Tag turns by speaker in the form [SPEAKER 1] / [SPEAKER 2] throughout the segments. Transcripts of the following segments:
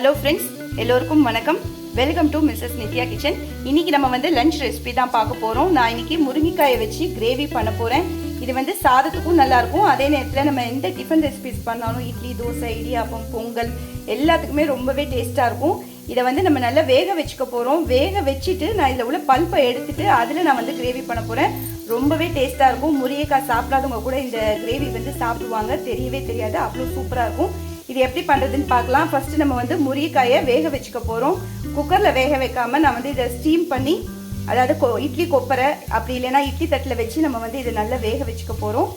[SPEAKER 1] Hello friends எல்லோருக்கும் வணக்கம். Welcome to Mrs Nithya kitchen இன்னைக்கு நம்ம வந்து லஞ்ச் ரெசிபி தான் பார்க்க போகிறோம் நான் இன்னைக்கு முருங்கைக்காயை வச்சு கிரேவி பண்ண போகிறேன் இது வந்து சாதத்துக்கும் நல்லாயிருக்கும் அதே நேரத்தில் நம்ம எந்த டிஃபன் ரெசிபிஸ் பண்ணாலும் இட்லி தோசை இடியாப்பம் பொங்கல் எல்லாத்துக்குமே ரொம்பவே டேஸ்ட்டாக இருக்கும். இதை வந்து நம்ம நல்லா வேக வச்சுக்க போகிறோம் வேக வச்சுட்டு நான் இதில் உள்ள பல்ப்பை எடுத்துட்டு அதில் நான் வந்து கிரேவி பண்ண போகிறேன் ரொம்பவே டேஸ்ட்டாக இருக்கும். முருங்கைக்காய் சாப்பிடாதவங்க கூட இந்த கிரேவி வந்து சாப்பிடுவாங்க. தெரியவே தெரியாது. அவ்வளோ சூப்பராக இருக்கும். இது எப்படி பண்ணுறதுன்னு பார்க்கலாம். ஃபஸ்ட்டு நம்ம வந்து முருங்கைக்காயை வேக வச்சுக்க போகிறோம் குக்கரில் வேக வைக்காமல் நான் வந்து இதை ஸ்டீம் பண்ணி அதாவது கொ இட்லி கொப்பரை அப்படி இல்லைன்னா இட்லி தட்டில் வச்சு நம்ம வந்து இதை நல்லா வேக வச்சுக்க போகிறோம்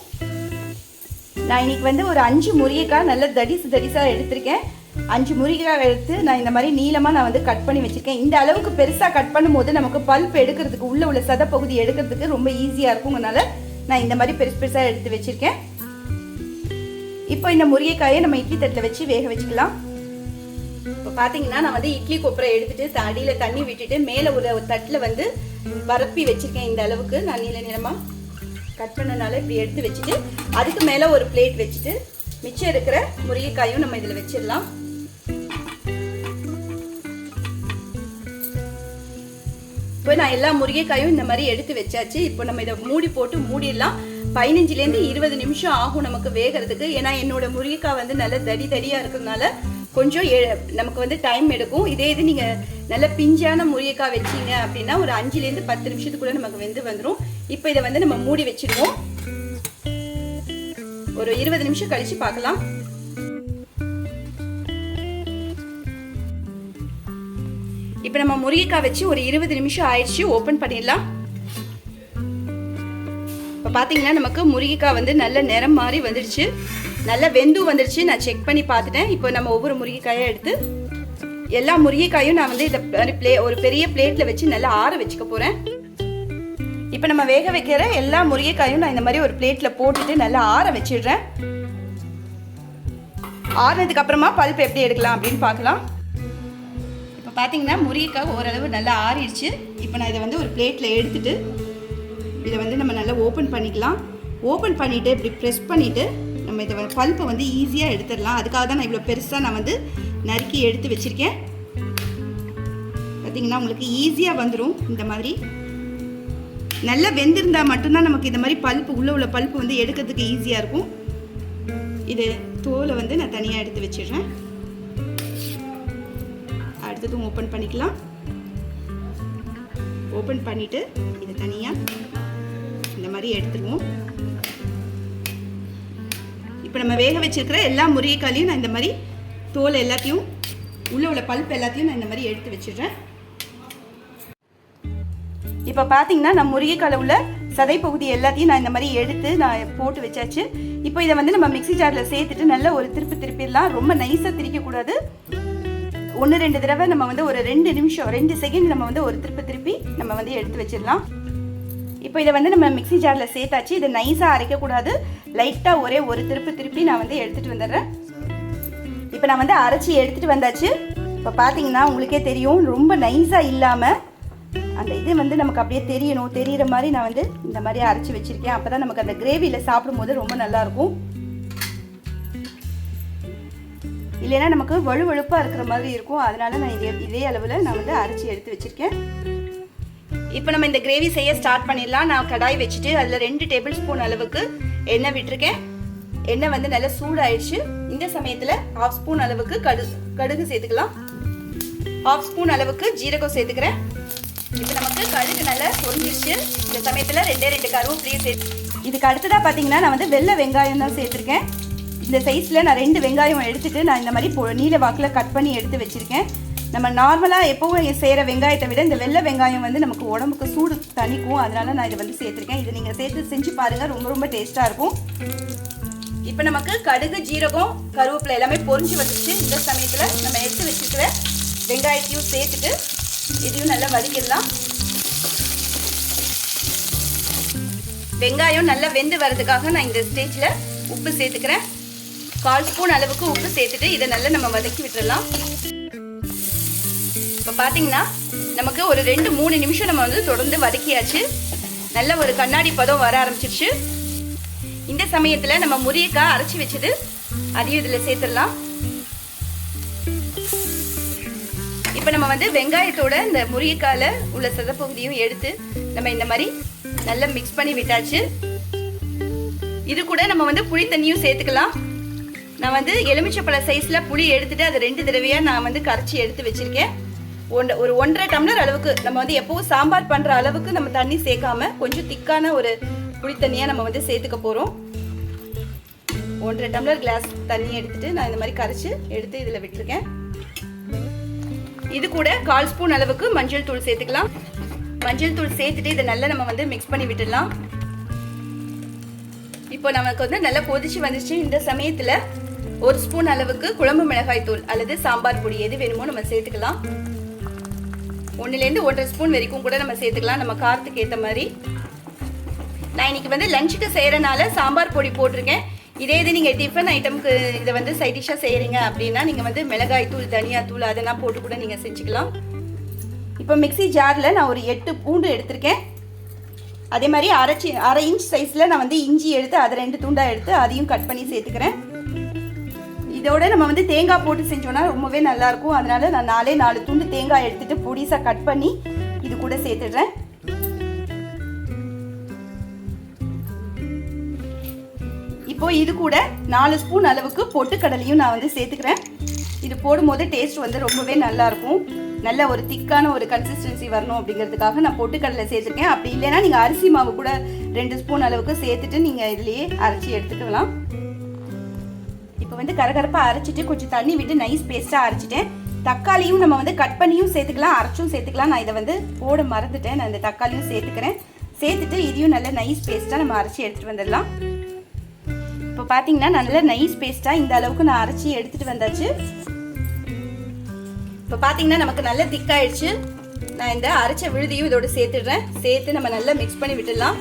[SPEAKER 1] நான் இன்னைக்கு வந்து ஒரு அஞ்சு முருங்கைக்காய் நல்ல தடிசு தடிசாக எடுத்திருக்கேன். அஞ்சு முருங்கைக்காய் எடுத்து நான் இந்த மாதிரி நீளமாக நான் வந்து கட் பண்ணி வச்சுருக்கேன். இந்த அளவுக்கு பெருசாக கட் பண்ணும்போது நமக்கு பல்ப் எடுக்கிறதுக்கு உள்ள உள்ள சதப்பகுதி எடுக்கிறதுக்கு ரொம்ப ஈஸியாக இருக்குங்கனால நான் இந்த மாதிரி பெருசு பெருசாக எடுத்து வச்சுருக்கேன். இப்போ இந்த முருங்கைக்காயை நம்ம இட்லி தட்டில் வச்சு வேக வச்சுக்கலாம். இப்போ பார்த்தீங்கன்னா நான் வந்து இட்லி கொப்பரை எடுத்துட்டு அடியில் தண்ணி விட்டுட்டு மேலே ஒரு தட்டில் வந்து பரப்பி வச்சுருக்கேன் இந்த அளவுக்கு. நான் நீல நிறமாக கட் பண்ணனால இப்படி எடுத்து வச்சுட்டு அதுக்கு மேலே ஒரு பிளேட் வச்சுட்டு மிச்சம் இருக்கிற முருங்கைக்காயும் நம்ம இதில் வச்சிடலாம். இப்போ நான் எல்லா முருங்கைக்காயும் இந்த மாதிரி எடுத்து வச்சாச்சு. இப்போ நம்ம இதை மூடி போட்டு மூடிடலாம். பதினஞ்சுலேருந்து இருபது நிமிஷம் ஆகும் நமக்கு வேகிறதுக்கு. ஏன்னா என்னோட முருங்கைக்காய் வந்து நல்ல தடி தடியாக இருக்கிறதுனால கொஞ்சம் நமக்கு வந்து டைம் எடுக்கும். இதே இது நீங்கள் நல்ல பிஞ்சான முருங்கைக்காய் வச்சீங்க அப்படின்னா ஒரு அஞ்சுலேருந்து பத்து நிமிஷத்துக்குள்ள நமக்கு வெந்து வந்துடும் இப்போ இதை வந்து நம்ம மூடி வச்சிருவோம் ஒரு இருபது நிமிஷம் கழிச்சு பார்க்கலாம். இப்போ நம்ம முருங்கைக்காய் வச்சு ஒரு இருபது நிமிஷம் ஆயிடுச்சு. ஓப்பன் பண்ணிடலாம். பார்த்தீங்கன்னா நமக்கு முருங்கைக்காய் வந்து நல்ல நிறம் மாதிரி வந்துடுச்சு. நல்ல வெந்து வந்துடுச்சு. நான் செக் பண்ணி பார்த்துட்டேன். இப்போ நம்ம ஒவ்வொரு முருங்கைக்காயாக எடுத்து எல்லா முருங்கைக்காயும் நான் வந்து இதை பிளே ஒரு பெரிய பிளேட்டில் வச்சு நல்லா ஆற வச்சுக்க போகிறேன் இப்போ நம்ம வேக வைக்கிற எல்லா முருங்கைக்காயும் நான் இந்த மாதிரி ஒரு பிளேட்டில் போட்டுட்டு நல்லா ஆற வச்சிடுறேன். ஆறினதுக்கு அப்புறமா பல்ப் எப்படி எடுக்கலாம் அப்படின்னு பார்க்கலாம். இப்போ பார்த்தீங்கன்னா முருங்கைக்காய் ஓரளவு நல்லா ஆறிடுச்சு. இப்போ நான் இதை வந்து ஒரு பிளேட்டில் எடுத்துட்டு இதை வந்து நம்ம நல்லா ஓப்பன் பண்ணிக்கலாம். ஓப்பன் பண்ணிவிட்டு இப்படி ப்ரெஸ் பண்ணிவிட்டு நம்ம இதை பல்ப்பை வந்து ஈஸியாக எடுத்துடலாம். அதுக்காக தான் நான் இவ்வளோ பெருசாக நான் வந்து நறுக்கி எடுத்து வச்சுருக்கேன். பார்த்தீங்கன்னா உங்களுக்கு ஈஸியாக வந்துடும் இந்த மாதிரி. நல்லா வெந்திருந்தால் மட்டும்தான் நமக்கு இந்த மாதிரி பல்ப்பு உள்ளே உள்ள பல்ப்பு வந்து எடுக்கிறதுக்கு ஈஸியாக இருக்கும். இது தோலை வந்து நான் தனியாக எடுத்து வச்சிடுறேன். அடுத்ததும் ஓப்பன் பண்ணிக்கலாம். ஓப்பன் பண்ணிவிட்டு இதை தனியாக எடுத்துருவோம். இப்போ நம்ம வேக வச்சிருக்கிற எல்லா முருங்கைக்காலையும் நான் இந்த மாதிரி தோல் எல்லாத்தையும் உள்ள உள்ள பல்ப் எல்லாத்தையும் நான் இந்த மாதிரி எடுத்து வச்சிடுறேன். இப்போ பார்த்தீங்கன்னா நான் முருங்கைக்கால உள்ள சதை பகுதி எல்லாத்தையும் நான் இந்த மாதிரி எடுத்து நான் போட்டு வச்சாச்சு. இப்போ இதை வந்து நம்ம மிக்சி ஜாரில் சேர்த்துட்டு நல்ல ஒரு திருப்பி திருப்பிடலாம். ரொம்ப நைஸாக திரிக்கக்கூடாது. ஒன்று ரெண்டு தடவை நம்ம வந்து ஒரு ரெண்டு நிமிஷம் ரெண்டு செகண்ட் நம்ம வந்து ஒரு திருப்பி திருப்பி நம்ம வந்து எடுத்து வச்சிடலாம். இப்போ இதை வந்து நம்ம மிக்சி ஜாரில் சேர்த்தாச்சு. இதை நைஸாக அரைக்கக்கூடாது. லைட்டாக ஒரே ஒரு திருப்பி திருப்பி நான் வந்து எடுத்துகிட்டு வந்துடுறேன். இப்போ நான் வந்து அரைச்சி எடுத்துகிட்டு வந்தாச்சு. இப்போ பார்த்தீங்கன்னா உங்களுக்கே தெரியும் ரொம்ப நைஸாக இல்லாமல் அந்த இது வந்து நமக்கு அப்படியே தெரியணும். தெரிகிற மாதிரி நான் வந்து இந்த மாதிரி அரைச்சி வச்சுருக்கேன். அப்போ தான் நமக்கு அந்த கிரேவியில் சாப்பிடும்போது ரொம்ப நல்லாயிருக்கும் இல்லைன்னா நமக்கு வலுவழுப்பாக இருக்கிற மாதிரி இருக்கும். அதனால நான் இதே இதே அளவில் நான் வந்து அரைச்சி எடுத்து வச்சுருக்கேன். இப்போ நம்ம இந்த கிரேவி செய்ய ஸ்டார்ட் பண்ணிடலாம். நான் கடாய் வச்சுட்டு அதில் ரெண்டு டேபிள் ஸ்பூன் அளவுக்கு எண்ணெய் விட்டுருக்கேன். எண்ணெய் வந்து நல்லா சூடாயிடுச்சு. இந்த சமயத்தில் ஹாஃப் ஸ்பூன் அளவுக்கு கடு கடுகு சேர்த்துக்கலாம். ஹாஃப் ஸ்பூன் அளவுக்கு ஜீரகம் சேர்த்துக்கிறேன். இப்போ நமக்கு கடுகு நல்லா பொரிஞ்சிருச்சு. இந்த சமயத்தில் ரெண்டே ரெண்டு கருவேப்பிலையும் சேர்த்து இதுக்கு அடுத்ததாக பார்த்தீங்கன்னா நான் வந்து வெள்ளை வெங்காயம் தான் சேர்த்துருக்கேன். இந்த சைஸில் நான் ரெண்டு வெங்காயம் எடுத்துகிட்டு நான் இந்த மாதிரி பொ நீல வாக்கில் கட் பண்ணி எடுத்து வச்சுருக்கேன். நம்ம நார்மலாக எப்போவும் செய்கிற வெங்காயத்தை விட இந்த வெள்ளை வெங்காயம் வந்து நமக்கு உடம்புக்கு சூடு தணிக்கும். அதனால நான் இதை வந்து சேர்த்துருக்கேன். இதை நீங்கள் சேர்த்து செஞ்சு பாருங்கள் ரொம்ப ரொம்ப டேஸ்ட்டாக இருக்கும். இப்போ நமக்கு கடுகு ஜீரகம் கருவேப்பிலை எல்லாமே பொரிஞ்சு வந்துச்சு இந்த சமயத்தில் நம்ம எடுத்து வச்சுருக்கிற வெங்காயத்தையும் சேர்த்துட்டு இதையும் நல்லா வதக்கிடலாம். வெங்காயம் நல்லா வெந்து வர்றதுக்காக நான் இந்த ஸ்டேஜில் உப்பு சேர்த்துக்கிறேன். கால் ஸ்பூன் அளவுக்கு உப்பு சேர்த்துட்டு இதை நல்லா நம்ம வதக்கி விட்டுடலாம் இப்போ பார்த்தீங்கன்னா நமக்கு ஒரு ரெண்டு மூணு நிமிஷம் நம்ம வந்து தொடர்ந்து வதக்கியாச்சு. நல்ல ஒரு கண்ணாடி பதம் வர ஆரம்பிச்சிருச்சு. இந்த சமயத்தில் நம்ம முறியக்காய் அரைச்சி வச்சது அதையும் இதில் சேர்த்துடலாம். இப்போ நம்ம வந்து வெங்காயத்தோட இந்த முறியக்காயில் உள்ள சதப்பகுதியும் எடுத்து நம்ம இந்த மாதிரி நல்லா மிக்ஸ் பண்ணி விட்டாச்சு. இது கூட நம்ம வந்து புளி தண்ணியும் சேர்த்துக்கலாம். நான் வந்து எலுமிச்சப்பழ சைஸில் புளி எடுத்துட்டு அதை ரெண்டு தடவையாக நான் வந்து கரைச்சி எடுத்து வச்சிருக்கேன். ஒரு ஒன்றரை டம்ளர் அளவுக்கு நம்ம வந்து எப்பவும் சாம்பார் பண்ணுற அளவுக்கு நம்ம தண்ணி சேர்க்காம கொஞ்சம் திக்கான ஒரு புளி தண்ணியாக நம்ம வந்து சேர்த்துக்க போகிறோம் ஒன்றரை டம்ளர் கிளாஸ் தண்ணி எடுத்துட்டு நான் இந்த மாதிரி கரைச்சி எடுத்து இதில் விட்டுருக்கேன். இது கூட கால் ஸ்பூன் அளவுக்கு மஞ்சள் தூள் சேர்த்துக்கலாம். மஞ்சள் தூள் சேர்த்துட்டு இதை நல்லா நம்ம வந்து மிக்ஸ் பண்ணி விட்டுடலாம். இப்போ நமக்கு வந்து நல்லா கொதிச்சு வந்துச்சு இந்த சமயத்தில் ஒரு ஸ்பூன் அளவுக்கு குழம்பு மிளகாய் தூள் அல்லது சாம்பார் பொடி எது வேணுமோ நம்ம சேர்த்துக்கலாம். ஒன்றுலேருந்து ஒன்றரை ஸ்பூன் வரைக்கும் கூட நம்ம சேர்த்துக்கலாம். நம்ம காரத்துக்கு ஏற்ற மாதிரி. நான் இன்னைக்கு வந்து லஞ்சுக்கு செய்கிறனால சாம்பார் பொடி போட்டிருக்கேன். இதே இது நீங்கள் டிஃபன் ஐட்டமுக்கு இதை வந்து சைட் டிஷ்ஷாக செய்கிறீங்க அப்படின்னா நீங்கள் வந்து மிளகாய் தூள் தனியா தூள் அதெல்லாம் போட்டு கூட நீங்கள் செஞ்சுக்கலாம். இப்போ மிக்ஸி ஜாரில் நான் ஒரு எட்டு பூண்டு எடுத்திருக்கேன். அதே மாதிரி அரைச்சி அரை இன்ச் சைஸில் நான் வந்து இஞ்சி எடுத்து அதை ரெண்டு துண்டாக எடுத்து அதையும் கட் பண்ணி சேர்த்துக்கிறேன். இதோட நம்ம வந்து தேங்காய் போட்டு செஞ்சோம்னா ரொம்பவே நல்லாயிருக்கும். அதனால நான் நாலே நாலு துண்டு தேங்காய் எடுத்துட்டு பொடிசாக கட் பண்ணி இது கூட சேர்த்துடுறேன். இப்போ இது கூட நாலு ஸ்பூன் அளவுக்கு பொட்டுக்கடலையும் நான் வந்து சேர்த்துக்கிறேன். இது போடும்போது டேஸ்ட் வந்து ரொம்பவே நல்லா இருக்கும் நல்ல ஒரு திக்கான ஒரு கன்சிஸ்டன்சி வரணும் அப்படிங்கிறதுக்காக நான் பொட்டுக்கடலை சேர்த்துருக்கேன். அப்படி இல்லைன்னா நீங்கள் அரிசி மாவு கூட ரெண்டு ஸ்பூன் அளவுக்கு சேர்த்துட்டு நீங்கள் இதுலேயே அரைச்சி எடுத்துக்கலாம். இப்போ வந்து கரகரப்பாக அரைச்சிட்டு கொஞ்சம் தண்ணி விட்டு நைஸ் பேஸ்ட்டாக அரைச்சிட்டேன். தக்காளியும் நம்ம வந்து கட் பண்ணியும் சேர்த்துக்கலாம் அரைச்சும் சேர்த்துக்கலாம். நான் இதை வந்து போட மறந்துட்டேன். நான் இந்த தக்காளியும் சேர்த்துக்கிறேன். சேர்த்துட்டு இதையும் நல்ல நைஸ் பேஸ்ட்டாக நம்ம அரைச்சி எடுத்துகிட்டு வந்துடலாம். இப்போ பார்த்தீங்கன்னா நல்ல நைஸ் பேஸ்ட்டாக இந்த அளவுக்கு நான் அரைச்சி எடுத்துகிட்டு வந்தாச்சு. இப்போ பார்த்தீங்கன்னா நமக்கு நல்ல திக்காயிடுச்சு நான் இந்த அரைச்ச விழுதியும் இதோட சேர்த்துடுறேன். சேர்த்து நம்ம நல்லா மிக்ஸ் பண்ணி விட்டுடலாம்.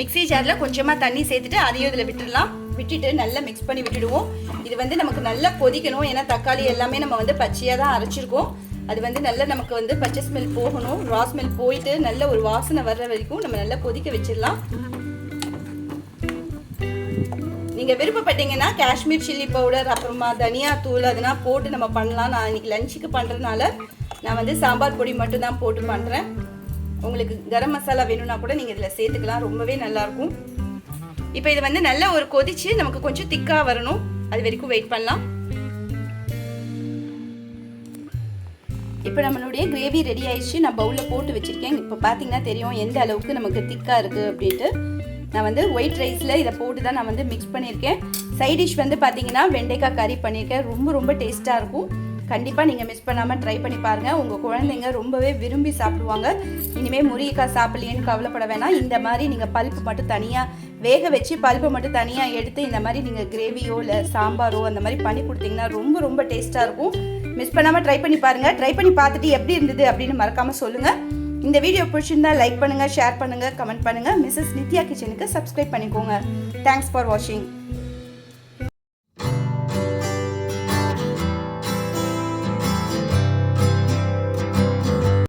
[SPEAKER 1] மிக்ஸி ஜாரில் கொஞ்சமாக தண்ணி சேர்த்துட்டு அதையும் இதில் விட்டுடலாம். விட்டுட்டு நல்லா மிக்ஸ் பண்ணி விட்டுடுவோம். இது வந்து நமக்கு நல்லா கொதிக்கணும். ஏன்னா தக்காளி எல்லாமே நம்ம வந்து பச்சையாக தான் அரைச்சிருக்கோம். அது வந்து நல்லா நமக்கு வந்து பச்சை ஸ்மெல் போகணும். ரா ஸ்மெல் போயிட்டு நல்ல ஒரு வாசனை வர்ற வரைக்கும் நம்ம நல்லா கொதிக்க வச்சிடலாம். நீங்கள் விருப்பப்பட்டீங்கன்னா காஷ்மீர் சில்லி பவுடர் அப்புறமா தனியா தூள் அதெல்லாம் போட்டு நம்ம பண்ணலாம். நான் இன்னைக்கு லஞ்சுக்கு பண்ணுறதுனால நான் வந்து சாம்பார் பொடி மட்டும் தான் போட்டு பண்ணுறேன் உங்களுக்கு கரம் மசாலா வேணும்னா கூட நீங்கள் இதில் சேர்த்துக்கலாம். ரொம்பவே நல்லாயிருக்கும் இப்போ இது வந்து நல்லா ஒரு கொதிச்சு நமக்கு கொஞ்சம் திக்காக வரணும். அது வரைக்கும் வெயிட் பண்ணலாம். இப்போ நம்மளுடைய கிரேவி ரெடி ஆயிடுச்சு. நான் பவுலில் போட்டு வச்சுருக்கேன். இப்போ பார்த்தீங்கன்னா தெரியும் எந்த அளவுக்கு நமக்கு திக்காக இருக்குது அப்படின்ட்டு. நான் வந்து ஒயிட் ரைஸில் இதை போட்டு தான் நான் வந்து மிக்ஸ் பண்ணியிருக்கேன். சைட் டிஷ் வந்து பார்த்தீங்கன்னா வெண்டைக்காய் கறி பண்ணியிருக்கேன். ரொம்ப ரொம்ப டேஸ்ட்டாக இருக்கும். கண்டிப்பாக நீங்கள் மிஸ் பண்ணாமல் ட்ரை பண்ணி பாருங்கள் உங்கள் குழந்தைங்க ரொம்பவே விரும்பி சாப்பிடுவாங்க. இனிமேல் முருங்கைக்காய் சாப்பிடலையேன்னு கவலைப்பட வேணாம். இந்த மாதிரி நீங்கள் பல்ப்பு மட்டும் தனியாக வேக வச்சு பல்ப்பை மட்டும் தனியாக எடுத்து இந்த மாதிரி நீங்கள் கிரேவியோ இல்லை சாம்பாரோ அந்த மாதிரி பண்ணி கொடுத்தீங்கன்னா ரொம்ப ரொம்ப டேஸ்ட்டாக இருக்கும். மிஸ் பண்ணாமல் ட்ரை பண்ணி பாருங்கள் ட்ரை பண்ணி பார்த்துட்டு எப்படி இருந்தது அப்படின்னு மறக்காமல் சொல்லுங்கள் இந்த வீடியோ பிடிச்சிருந்தா லைக் பண்ணுங்கள் ஷேர் பண்ணுங்கள் கமெண்ட் பண்ணுங்கள் மிஸ்ஸஸ் நித்யா கிச்சனுக்கு சப்ஸ்கிரைப் பண்ணிக்கோங்க. தேங்க்ஸ் ஃபார் வாட்சிங்